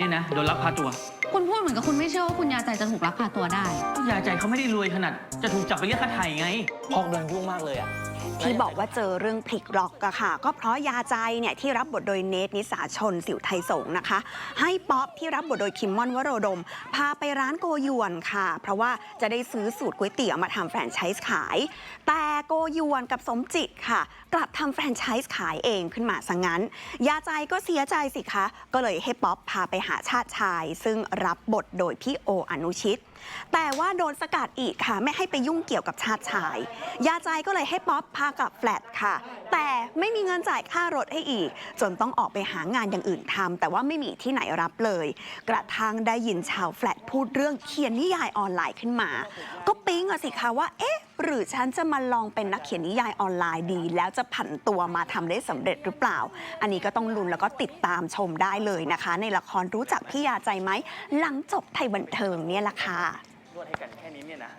เนี่ยนะโดนลักพาตัวคุณพูดเหมือนกับคุณไม่เชื่อว่าคุณยาใจจะถูกลักพาตัวได้ ยายใจเขาไม่ได้รวยขนาด จะถูกจับไปเรียกค่าไถ่ไงพอกำลังยุ่งมากเลยอะ ที่บอกว่าเจอเรื่องพลิกล็อกอะค่ะ ก็เพราะยาใจเนี่ยที่รับบทโดยเนทนิสาชนสิวไทยสงฆ์นะคะ ให้ป๊อปที่รับบทโดยคิมมอนวโรดม พาไปร้านโกยวนค่ะ เพราะว่าจะได้ซื้อสูตรก๋วยเตี๋ยวมาทำแฟรนไชส์ขาย แต่โกยวนกับสมจิตค่ะ กลับทำแฟรนไชส์ขายเองขึ้นมาซะงั้น ยาใจก็เสียใจสิคะ ก็เลยให้ป๊อปพาไปหาชาติชาย ซึ่งรับบทโดยพี่โออนุชิต แต่ว่าโดนสกัดอีกค่ะ ไม่ให้ไปยุ่งเกี่ยวกับชาติชาย ยาใจก็เลยให้ป๊อปพากลับแฟลตค่ะ แต่ไม่มีเงินจ่ายค่ารถให้อีก จนต้องออกไปหางานอย่างอื่นทำแต่ว่าไม่มีที่ไหนรับเลย กระทั่งได้ยินชาวแฟลตพูดเรื่องเขียนนิยายออนไลน์ขึ้นมา ก็ปิ๊งอะสิคะว่าเอ๊ะหรือฉันจะมาลองเป็นนักเขียนนิยายออนไลน์ดี แล้วจะผันตัวมาทำได้สำเร็จหรือเปล่า อันนี้ก็ต้องลุ้นแล้วก็ติดตามชมได้เลยนะคะ ในละครรู้จักพี่ยาใจไหมหลังจบไทยบันเทิงเนี่ยแหละค่ะนวดให้กันแค่นี้เนี่ยนะ